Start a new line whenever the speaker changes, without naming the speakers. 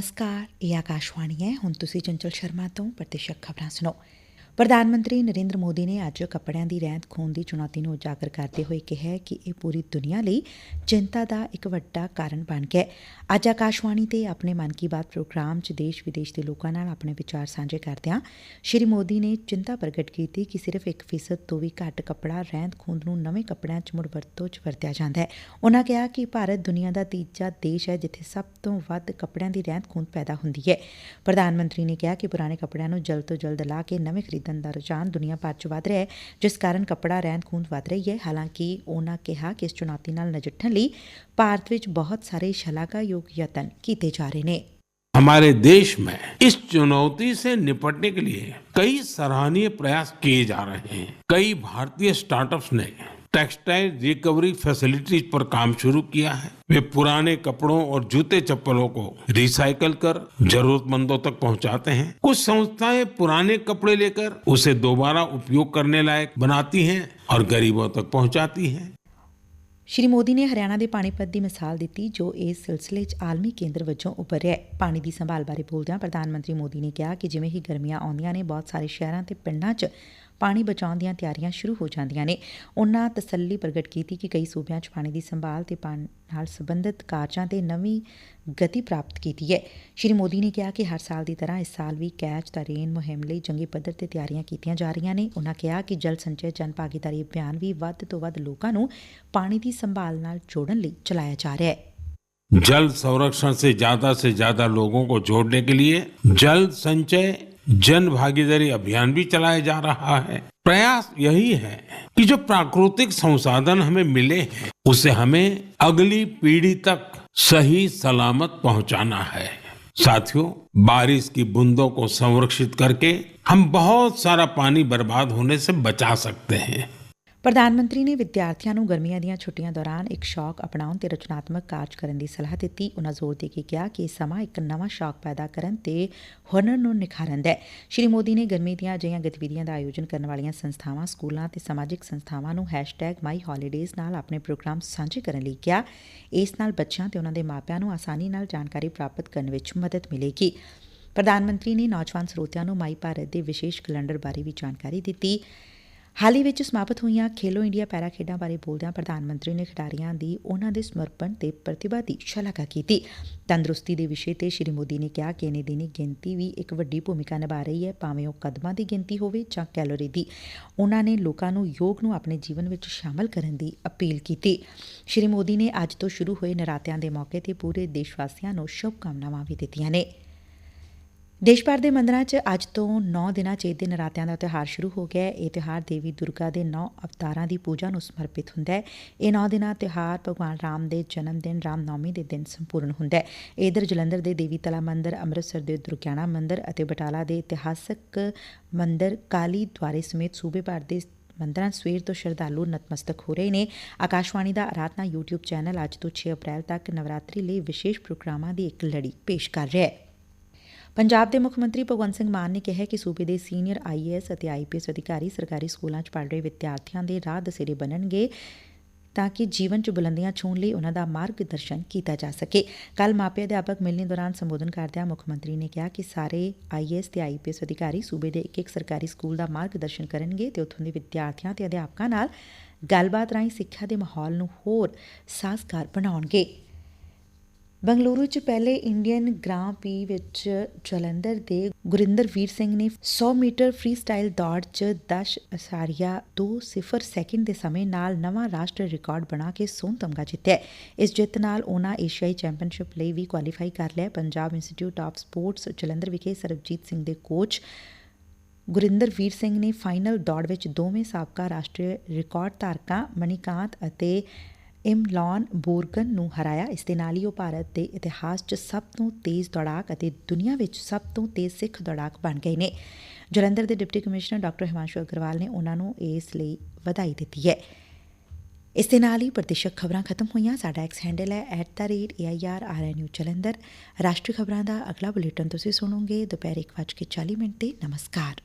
ਨਮਸਕਾਰ ਇਹ ਆਕਾਸ਼ਵਾਣੀ ਹੈ। ਹੁਣ ਤੁਸੀਂ ਚੰਚਲ ਸ਼ਰਮਾ ਤੋਂ ਪ੍ਰਤੀਸ਼ਕ ਖਬਰਾਂ ਸੁਣੋ। ਪ੍ਰਧਾਨ ਮੰਤਰੀ ਨਰੇਂਦਰ ਮੋਦੀ ਨੇ ਅੱਜ ਕੱਪੜਿਆਂ ਦੀ ਰਹਿੰਦ ਖੂੰਹਦ ਦੀ ਚੁਣੌਤੀ ਨੂੰ ਉਜਾਗਰ ਕਰਦੇ ਹੋਏ ਕਿਹੈ ਕਿ ਇਹ ਪੂਰੀ ਦੁਨੀਆ ਲਈ ਚਿੰਤਾ ਦਾ ਇੱਕ ਵੱਡਾ ਕਾਰਨ ਬਣ ਗਿਆ ਅੱਜ ਆਕਾਸ਼ਵਾਣੀ ਤੇ ਆਪਣੇ ਮਨ ਕੀ ਬਾਤ ਪ੍ਰੋਗਰਾਮ 'ਚ ਦੇਸ਼ ਵਿਦੇਸ਼ ਦੇ ਲੋਕਾਂ ਨਾਲ ਆਪਣੇ ਵਿਚਾਰ ਸਾਂਝੇ ਕਰਦਿਆਂ ਸ਼੍ਰੀ ਮੋਦੀ ਨੇ ਚਿੰਤਾ ਪ੍ਰਗਟ ਕੀਤੀ ਕਿ ਸਿਰਫ 1% ਤੋਂ ਵੀ ਘੱਟ ਕੱਪੜਾ ਰਹਿੰਦ ਖੂੰਹਦ ਨੂੰ ਨਵੇਂ ਕੱਪੜਿਆਂ 'ਚ ਮੁੜ ਵਰਤੋਂ 'ਚ ਵਰਤਿਆ ਜਾਂਦਾ ਹੈ। ਉਨ੍ਹਾਂ ਕਿਹਾ ਕਿ ਭਾਰਤ ਦੁਨੀਆ ਦਾ ਤੀਜਾ ਦੇਸ਼ ਹੈ ਜਿੱਥੇ ਸਭ ਤੋਂ ਵੱਧ ਕੱਪੜਿਆਂ ਦੀ ਰਹਿੰਦ ਖੂੰਹਦ ਪੈਦਾ ਹੁੰਦੀ ਹੈ। ਪ੍ਰਧਾਨ ਮੰਤਰੀ ਨੇ ਕਿਹਾ ਕਿ ਪੁਰਾਣੇ ਕੱਪੜਿਆਂ ਨੂੰ ਜਲਦ ਤੋਂ ਜਲਦ ਲਾ ਕੇ ਨਵੇਂ ਖਰੀਦਣ ਦਾ ਰੁਝਾਨ ਦੁਨੀਆ ਭਰ 'ਚ ਵਧ ਰਿਹਾ ਹੈ ਜਿਸ ਕਾਰਨ ਕੱਪੜਾ ਰਹਿੰਦ ਖੂੰਹਦ ਵਧ ਰਹੀ ਹੈ ਹਾਲਾਂਕਿ ਉਨ੍ਹਾਂ ਕਿਹਾ ਕਿ ਇਸ ਚੁਣੌਤੀ ਨਾਲ ਨਜਿੱਠਣ ਲਈ ਭਾਰਤ ਵਿੱਚ ਬਹੁਤ ਸਾਰੇ ਸ਼ਲਾਘਾਯੋਗ ਯਤਨ ਕੀਤੇ ਜਾ ਰਹੇ ਨੇ
हमारे देश में इस चुनौती से निपटने के लिए कई सराहनीय प्रयास किए जा रहे हैं कई भारतीय स्टार्टअप्स ने टेक्सटाइल रिकवरी फैसिलिटीज पर काम शुरू किया है वे पुराने कपड़ों और जूते चप्पलों को रिसाइकल कर जरूरतमंदों तक पहुंचाते हैं कुछ संस्थाएं पुराने कपड़े लेकर उसे दोबारा उपयोग करने लायक बनाती हैं और गरीबों तक पहुंचाती हैं
ਸ਼੍ਰੀ ਮੋਦੀ ਨੇ ਹਰਿਆਣਾ ਦੇ ਪਾਣੀਪਤ ਦੀ ਮਿਸਾਲ ਦਿੱਤੀ ਜੋ ਇਸ ਸਿਲਸਿਲੇ 'ਚ ਆਲਮੀ ਕੇਂਦਰ ਵਜੋਂ ਉੱਭਰਿਆ ਹੈ ਪਾਣੀ ਦੀ ਸੰਭਾਲ ਬਾਰੇ ਬੋਲਦਿਆਂ ਪ੍ਰਧਾਨ ਮੰਤਰੀ ਮੋਦੀ ਨੇ ਕਿਹਾ ਕਿ ਜਿਵੇਂ ਹੀ ਗਰਮੀਆਂ ਆਉਂਦੀਆਂ ਨੇ ਬਹੁਤ ਸਾਰੇ ਸ਼ਹਿਰਾਂ ਤੇ ਪਿੰਡਾਂ 'ਚ ਪਾਣੀ ਬਚਾਉਣ ਦੀਆਂ ਤਿਆਰੀਆਂ ਸ਼ੁਰੂ ਹੋ ਜਾਂਦੀਆਂ ਨੇ ਉਨ੍ਹਾਂ ਤਸੱਲੀ ਪ੍ਰਗਟ ਕੀਤੀ ਕਿ ਕਈ ਸੂਬਿਆਂ 'ਚ ਪਾਣੀ ਦੀ ਸੰਭਾਲ ਤੇ ਪਾਣੀ ਨਾਲ ਸੰਬੰਧਿਤ ਕਾਰਜਾਂ ਤੇ ਨਵੀਂ ਗਤੀ ਪ੍ਰਾਪਤ ਕੀਤੀ ਹੈ ਸ਼੍ਰੀ ਮੋਦੀ ਨੇ ਕਿਹਾ ਕਿ ਹਰ ਸਾਲ ਦੀ ਤਰ੍ਹਾਂ ਇਸ ਸਾਲ ਵੀ ਕੈਚ ਦਾ ਰੇਨ ਮੁਹਿੰਮ ਲਈ ਜੰਗੀ ਪੱਧਰ ਤੇ ਤਿਆਰੀਆਂ ਕੀਤੀਆਂ ਜਾ ਰਹੀਆਂ ਨੇ ਉਨ੍ਹਾਂ ਕਿਹਾ ਕਿ ਜਲ ਸੰਚੈ ਜਨ ਭਾਗੀਦਾਰੀ ਅਭਿਆਨ ਵੀ ਵੱਧ ਤੋਂ ਵੱਧ ਲੋਕਾਂ ਨੂੰ ਪਾਣੀ ਦੀ ਸੰਭਾਲ ਨਾਲ ਜੋੜਨ ਲਈ ਚਲਾਇਆ ਜਾ ਰਿਹਾ ਹੈ
जल संरक्षण से ज्यादा से ज्यादा लोगों को जोड़ने के लिए जल संचय जन भागीदारी अभियान भी चलाया जा रहा है। प्रयास यही है कि जो प्राकृतिक संसाधन हमें मिले हैं, उसे हमें अगली पीढ़ी तक सही सलामत पहुंचाना है। साथियों, बारिश की बूंदों को संरक्षित करके हम बहुत सारा पानी बर्बाद होने से बचा सकते हैं।
ਪ੍ਰਧਾਨ ਮੰਤਰੀ ਨੇ ਵਿਦਿਆਰਥੀਆਂ ਨੂੰ ਗਰਮੀਆਂ ਦੀਆਂ ਛੁੱਟੀਆਂ ਦੌਰਾਨ ਇੱਕ ਸ਼ੌਕ ਅਪਣਾਉਣ ਤੇ ਰਚਨਾਤਮਕ ਕਾਰਜ ਕਰਨ ਦੀ ਸਲਾਹ ਦਿੱਤੀ। ਉਨ੍ਹਾਂ ਜ਼ੋਰ ਦੇ ਕੇ ਕਿਹਾ ਕਿ ਇਹ ਸਮਾਂ ਇੱਕ ਨਵਾਂ ਸ਼ੌਕ ਪੈਦਾ ਕਰਨ ਤੇ ਹੁਨਰ ਨੂੰ ਨਿਖਾਰਦਾ ਹੈ। ਸ਼੍ਰੀ ਮੋਦੀ ਨੇ ਗਰਮੀ ਦੀਆਂ ਅਜਿਹੀਆਂ ਗਤੀਵਿਧੀਆਂ ਦਾ ਆਯੋਜਨ ਕਰਨ ਵਾਲੀਆਂ ਸੰਸਥਾਵਾਂ, ਸਕੂਲਾਂ ਤੇ ਸਮਾਜਿਕ ਸੰਸਥਾਵਾਂ ਨੂੰ #ਮਾਈਹੋਲੀਡੇਜ਼ ਨਾਲ ਆਪਣੇ ਪ੍ਰੋਗਰਾਮ ਸਾਂਝੇ ਕਰਨ ਲਈ ਕਿਹਾ। ਇਸ ਨਾਲ ਬੱਚਿਆਂ ਤੇ ਉਹਨਾਂ ਦੇ ਮਾਪਿਆਂ ਨੂੰ ਆਸਾਨੀ ਨਾਲ ਜਾਣਕਾਰੀ ਪ੍ਰਾਪਤ ਕਰਨ ਵਿੱਚ ਮਦਦ ਮਿਲੇਗੀ। ਪ੍ਰਧਾਨ ਮੰਤਰੀ ਨੇ ਨੌਜਵਾਨ ਸਰੋਤਿਆਂ ਨੂੰ ਮਾਈ ਭਾਰਤ ਦੇ ਵਿਸ਼ੇਸ਼ ਕੈਲੰਡਰ ਬਾਰੇ ਵੀ ਜਾਣਕਾਰੀ ਦਿੱਤੀ। ਹਾਲ ਹੀ ਵਿੱਚ ਸਮਾਪਤ ਹੋਈਆਂ ਖੇਲੋ ਇੰਡੀਆ ਪੈਰਾ ਖੇਡਾਂ ਬਾਰੇ ਬੋਲਦਿਆਂ ਪ੍ਰਧਾਨ ਮੰਤਰੀ ਨੇ ਖਿਡਾਰੀਆਂ ਦੀ ਉਹਨਾਂ ਦੇ ਸਮਰਪਣ ਤੇ ਪ੍ਰਤਿਭਾ ਦੀ ਸ਼ਲਾਘਾ ਕੀਤੀ। ਤੰਦਰੁਸਤੀ ਦੇ ਵਿਸ਼ੇ ਤੇ ਸ਼੍ਰੀ ਮੋਦੀ ਨੇ ਕਿਹਾ ਕਿ ਇਹਨੇ ਦਿਨੀ ਗਿਣਤੀ ਵੀ ਇੱਕ ਵੱਡੀ ਭੂਮਿਕਾ ਨਿਭਾ ਰਹੀ ਹੈ, ਭਾਵੇਂ ਉਹ ਕਦਮਾਂ ਦੀ ਗਿਣਤੀ ਹੋਵੇ ਜਾਂ ਕੈਲੋਰੀ ਦੀ। ਉਹਨਾਂ ਨੇ ਲੋਕਾਂ ਨੂੰ ਯੋਗ ਨੂੰ ਆਪਣੇ ਜੀਵਨ ਵਿੱਚ ਸ਼ਾਮਲ ਕਰਨ ਦੀ ਅਪੀਲ ਕੀਤੀ। ਸ਼੍ਰੀ ਮੋਦੀ ਨੇ ਅੱਜ ਤੋਂ ਸ਼ੁਰੂ ਹੋਏ ਨਰਾਤਿਆਂ ਦੇ ਮੌਕੇ ਤੇ ਪੂਰੇ ਦੇਸ਼ ਵਾਸੀਆਂ ਨੂੰ ਸ਼ੁਭ ਕਾਮਨਾਵਾਂ ਵੀ ਦਿੱਤੀਆਂ ਨੇ। ਦੇਸ਼ ਭਰ ਦੇ ਮੰਦਰਾਂ 'ਚ ਅੱਜ ਤੋਂ 9 ਦਿਨਾਂ 'ਚ ਚੇਤੇ ਨਰਾਤਿਆਂ ਦਾ ਤਿਉਹਾਰ ਸ਼ੁਰੂ ਹੋ ਗਿਆ ਇਹ ਤਿਉਹਾਰ ਦੇਵੀ ਦੁਰਗਾ ਦੇ 9 ਅਵਤਾਰਾਂ ਦੀ ਪੂਜਾ ਨੂੰ ਸਮਰਪਿਤ ਹੁੰਦਾ ਹੈ। ਇਹ 9 ਦਿਨਾਂ ਤਿਉਹਾਰ ਭਗਵਾਨ ਰਾਮ ਦੇ ਜਨਮ ਦਿਨ, ਰਾਮ ਨੌਮੀ ਦੇ ਦਿਨ ਸੰਪੂਰਨ ਹੁੰਦਾ ਹੈ। ਇਧਰ ਜਲੰਧਰ ਦੇ ਦੇਵੀ ਤਲਾ ਮੰਦਿਰ, ਅੰਮ੍ਰਿਤਸਰ ਦੇ ਦੁਰਗਿਆਣਾ ਮੰਦਿਰ ਅਤੇ ਬਟਾਲਾ ਦੇ ਇਤਿਹਾਸਕ ਮੰਦਿਰ ਕਾਲੀ ਦੁਆਰੇ ਸਮੇਤ ਸੂਬੇ ਭਰ ਦੇ ਮੰਦਰਾਂ ਸਵੇਰ ਤੋਂ ਸ਼ਰਧਾਲੂ ਨਤਮਸਤਕ ਹੋ ਰਹੇ ਨੇ। ਆਕਾਸ਼ਵਾਣੀ ਦਾ ਆਰਾਧਨਾ YouTube ਚੈਨਲ ਅੱਜ ਤੋਂ 6 ਅਪ੍ਰੈਲ ਤੱਕ ਨਵਰਾਤਰੀ ਲਈ ਵਿਸ਼ੇਸ਼ ਪ੍ਰੋਗਰਾਮਾਂ ਦੀ ਇੱਕ ਲੜੀ ਪੇਸ਼ ਕਰ ਰਿਹਾ ਹੈ। ਪੰਜਾਬ ਦੇ ਮੁੱਖ ਮੰਤਰੀ ਭਗਵੰਤ ਸਿੰਘ ਮਾਨ ਨੇ ਕਿਹਾ ਕਿ ਸੂਬੇ ਦੇ ਸੀਨੀਅਰ ਆਈਏਐਸ ਅਤੇ ਆਈਪੀਐਸ ਅਧਿਕਾਰੀ ਸਰਕਾਰੀ ਸਕੂਲਾਂ 'ਚ ਪੜ੍ਹ ਰਹੇ ਵਿਦਿਆਰਥੀਆਂ ਦੇ ਰਾਹ ਦਸੇਰੇ ਬਣਨਗੇ ਤਾਂ ਕਿ ਜੀਵਨ 'ਚ ਬੁਲੰਦੀਆਂ ਛੂਹਣ ਲਈ ਉਹਨਾਂ ਦਾ ਮਾਰਗਦਰਸ਼ਨ ਕੀਤਾ ਜਾ ਸਕੇ। ਕੱਲ ਮਾਪੇ ਅਧਿਆਪਕ ਮਿਲਣੀ ਦੌਰਾਨ ਸੰਬੋਧਨ ਕਰਦਿਆਂ ਮੁੱਖ ਮੰਤਰੀ ਨੇ ਕਿਹਾ ਕਿ ਸਾਰੇ ਆਈਏਐਸ ਤੇ ਆਈਪੀਐਸ ਅਧਿਕਾਰੀ ਸੂਬੇ ਦੇ ਇੱਕ ਇੱਕ ਸਰਕਾਰੀ ਸਕੂਲ ਦਾ ਮਾਰਗਦਰਸ਼ਨ ਕਰਨਗੇ ਤੇ ਉੱਥੋਂ ਦੇ ਵਿਦਿਆਰਥੀਆਂ ਤੇ ਅਧਿਆਪਕਾਂ ਨਾਲ ਗੱਲਬਾਤ ਰਾਹੀਂ ਸਿੱਖਿਆ ਦੇ ਮਾਹੌਲ ਨੂੰ ਹੋਰ ਸਾਜ਼ਗਾਰ ਬਣਾਉਣਗੇ। ਬੰਗਲੁਰੂ 'ਚ ਪਹਿਲੇ ਇੰਡੀਅਨ ਗ੍ਰਾਂ ਪੀ ਵਿੱਚ ਜਲੰਧਰ ਦੇ ਗੁਰਿੰਦਰ ਵੀਰ ਸਿੰਘ ਨੇ 100 ਮੀਟਰ ਫ੍ਰੀ ਸਟਾਈਲ ਦੌੜ 'ਚ 10.20 ਸੈਕਿੰਡ ਦੇ ਸਮੇਂ ਨਾਲ ਨਵਾਂ ਰਾਸ਼ਟਰੀ ਰਿਕਾਰਡ ਬਣਾ ਕੇ ਸੋਨ ਤਮਗਾ ਜਿੱਤਿਆ ਇਸ ਜਿੱਤ ਨਾਲ ਉਹਨਾਂ ਏਸ਼ੀਆਈ ਚੈਂਪੀਅਨਸ਼ਿਪ ਲਈ ਵੀ ਕੁਆਲੀਫਾਈ ਕਰ ਲਿਆ Punjab institute of sports Jalandhar ਵਿਖੇ ਸਰਬਜੀਤ ਸਿੰਘ ਦੇ ਕੋਚ ਗੁਰਿੰਦਰ ਵੀਰ ਸਿੰਘ ਨੇ ਫਾਈਨਲ ਦੌੜ ਵਿੱਚ ਦੋਵੇਂ ਸਾਬਕਾ ਰਾਸ਼ਟਰੀ ਰਿਕਾਰਡ ਧਾਰਕਾਂ ਮਣੀਕਾਂਤ ਅਤੇ ਇਮਲੌਨ ਬੋਰਗਨ ਨੂੰ ਹਰਾਇਆ। ਇਸ ਦੇ ਨਾਲ ਹੀ ਉਹ ਭਾਰਤ ਦੇ ਇਤਿਹਾਸ 'ਚ ਸਭ ਤੋਂ ਤੇਜ਼ ਦੌੜਾਕ ਅਤੇ ਦੁਨੀਆ ਵਿੱਚ ਸਭ ਤੋਂ ਤੇਜ਼ ਸਿੱਖ ਦੌੜਾਕ ਬਣ ਗਏ ਨੇ। ਜਲੰਧਰ ਦੇ deputy commissioner doctor Himanshu Agarwal ਨੇ ਉਹਨਾਂ ਨੂੰ ਇਸ ਲਈ ਵਧਾਈ ਦਿੱਤੀ ਹੈ। ਇਸ ਦੇ ਨਾਲ ਹੀ ਪ੍ਰਤੀਸ਼ਕ ਖਬਰਾਂ ਖਤਮ ਹੋਈਆਂ। ਸਾਡਾ ਐਕਸ ਹੈਂਡਲ ਹੈ @airrnu ਜਲੰਧਰ। ਰਾਸ਼ਟਰੀ ਖਬਰਾਂ ਦਾ ਅਗਲਾ ਬੁਲੇਟਿਨ ਤੁਸੀਂ ਸੁਣੋਗੇ ਦੁਪਹਿਰ 1:40 ਮਿੰਟ ਤੇ। ਨਮਸਕਾਰ।